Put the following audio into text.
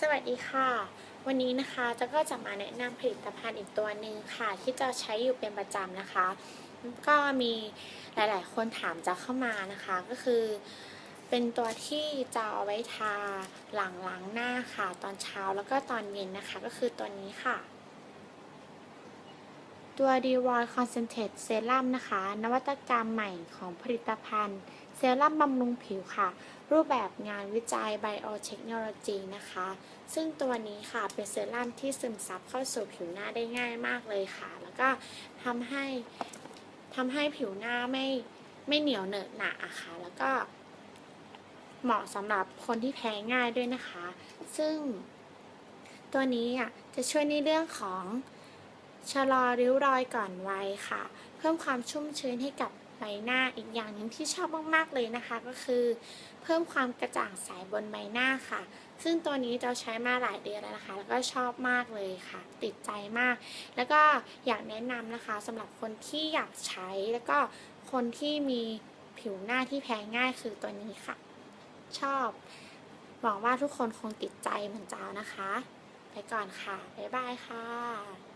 สวัสดีค่ะ วันนี้นะคะจะก็จะมาแนะนำผลิตภัณฑ์อีกตัวหนึ่งค่ะ ที่จะใช้อยู่เป็นประจำนะคะ ก็มีหลายๆ คนถามจะเข้ามานะคะ ก็คือ เป็นตัวที่จะเอาไว้ทาหลังล้างหน้าค่ะ ตอนเช้าแล้วก็ตอนเย็นนะคะ ก็คือตัวนี้ค่ะ ตัว d e v o i Concentrate Serum นะคะ นวัตกรรมใหม่ของผลิตภัณฑ์ เซรั่มบำรุงผิวค่ะ รูปแบบงานวิจัย Biotechnology นะคะ ซึ่งตัวนี้ค่ะเป็นเซรั่มที่ซึมซับเข้าสู่ผิวหน้าได้ง่ายมากเลยค่ะ แล้วก็ทำให้ทำให้ผิวหน้าไม่ไม่เหนียวเหนอะหนะอะค่ะ แล้วก็เหมาะสำหรับคนที่แพ้ง่ายด้วยนะคะ ซึ่งตัวนี้อะจะช่วยในเรื่องของ ชะลอริ้วรอยก่อนวัยค่ะ เพิ่มความชุ่มชื้นให้กับใบหน้าอีกอย่างหนึ่งที่ชอบมากๆเลยนะคะ ก็คือ เพิ่มความกระจ่างใสบนใบหน้าค่ะ ซึ่งตัวนี้เราใช้มาหลายเดือนแล้วนะคะ แล้วก็ชอบมากเลยค่ะ ติดใจมาก แล้วก็อยากแนะนำนะคะสำหรับคนที่อยากใช้แล้วก็คนที่มีผิวหน้าที่แพ้ง่ายคือตัวนี้ค่ะ ชอบหวังว่าทุกคนคงติดใจเหมือนเจ้านะคะ ไปก่อนค่ะ บ๊ายบายค่ะ